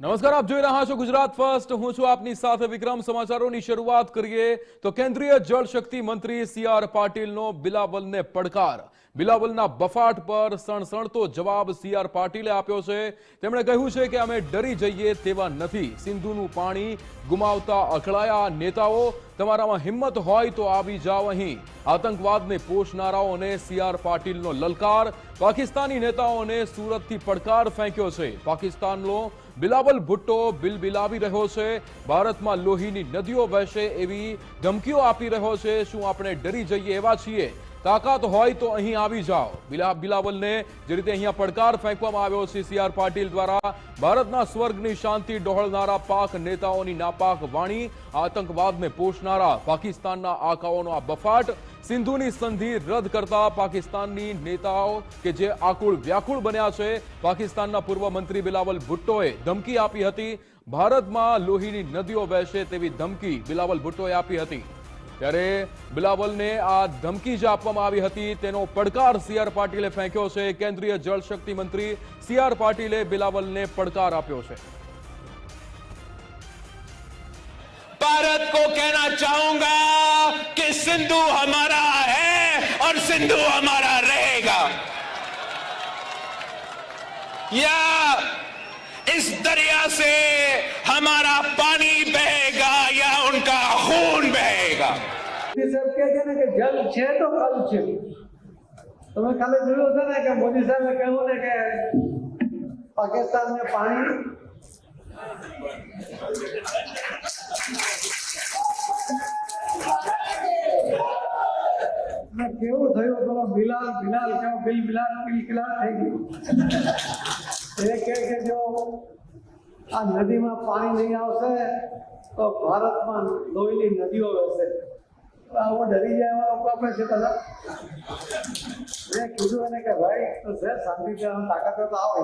નમસ્કાર, આપ જોઈ રહ્યા છો ગુજરાત ફર્સ્ટ. હું છું આપની સાથે વિક્રમ. સમાચારોની શરૂઆત કરીએ તો કેન્દ્રીય જળ શક્તિ મંત્રી સી આર પાટીલનો બિલાવલને પડકાર. બિલાવલના બફાટ પર સણસણતો જવાબ સી આર પાટીલે આપ્યો છે. તેમણે કહ્યું છે કે અમે ડરી જઈએ તેવા નથી. સિંધુનું પાણી ગુમાવતા અકળાયા નેતાઓ તમારામાં હિંમત હોય તો આવી જાઓ અહીં. આતંકવાદને પોષનારાઓને સીઆર પાટીલનો લલકાર, પાકિસ્તાની નેતાઓને સુરતથી પડકાર ફેંક્યો છે. પાકિસ્તાનનો બિલાવલ ભુટ્ટો બિલ બિલાવી રહ્યો છે. ભારતમાં લોહીની નદીઓ વહેશે એવી ધમકીઓ આપી રહ્યો છે. શું આપણે ડરી જઈએ એવા છીએ? તાકાત હોય તો અહીં આવી જાઓ. બિલા, બિલાવલને જે રીતે અહીંયા પડકાર ફેંકવામાં આવ્યો છે સીઆર પાટીલ દ્વારા, ભારતના સ્વર્ગની શાંતિ ડહોળનારા પાક નેતાઓની નાપાક વાણી આતંકવાદને પોષનારા પાકિસ્તાનના આકાઓનો આ બફાટ, સિંધુની સંધિ રદ કરતા પાકિસ્તાનની નેતાઓ કે જે આકુળ વ્યાકુળ બન્યા છે, પાકિસ્તાનના પૂર્વ મંત્રી બિલાવલ ભુટ્ટોએ ધમકી આપી હતી. ભારતમાં લોહીની નદીઓ વહેશે તેવી ધમકી બિલાવલ ભુટ્ટોએ આપી હતી. ત્યારે બિલાવલને આ ધમકી જે આપવામાં આવી હતી તેનો પડકાર સી આર પાટીલે ફેંક્યો છે કેન્દ્રીય જળ શક્તિ મંત્રી સી આર પાટીલે બિલાવલને પડકાર આપ્યો છે भारत को कहना चाहूंगा कि सिंधु हमारा है और सिंधु हमारा रहेगा या इस दरिया से हमारा મોદી સાહેબ કહે છે ને કે જલ છે તો કલ છે. તમે કાલે જોયું છે ને કે મોદી સાહેબે કહ્યું ને કે પાકિસ્તાનને પાણી કેવું થયું? પેલો બિલાલ બિલાલ કેવો બિલ, બિલાલ, બિલ કિલાલ થઈ ગયું. એ કહે કે જો આ નદીમાં પાણી નહીં આવશે, તો ભારતમાં લોહીની નદીઓ વહેશે. ડરી જાય એવા લોકો આપણે છે બધા. મેં કીધું એને કે, ભાઈ, તો છે શાંતિથી તાકાત તો આવો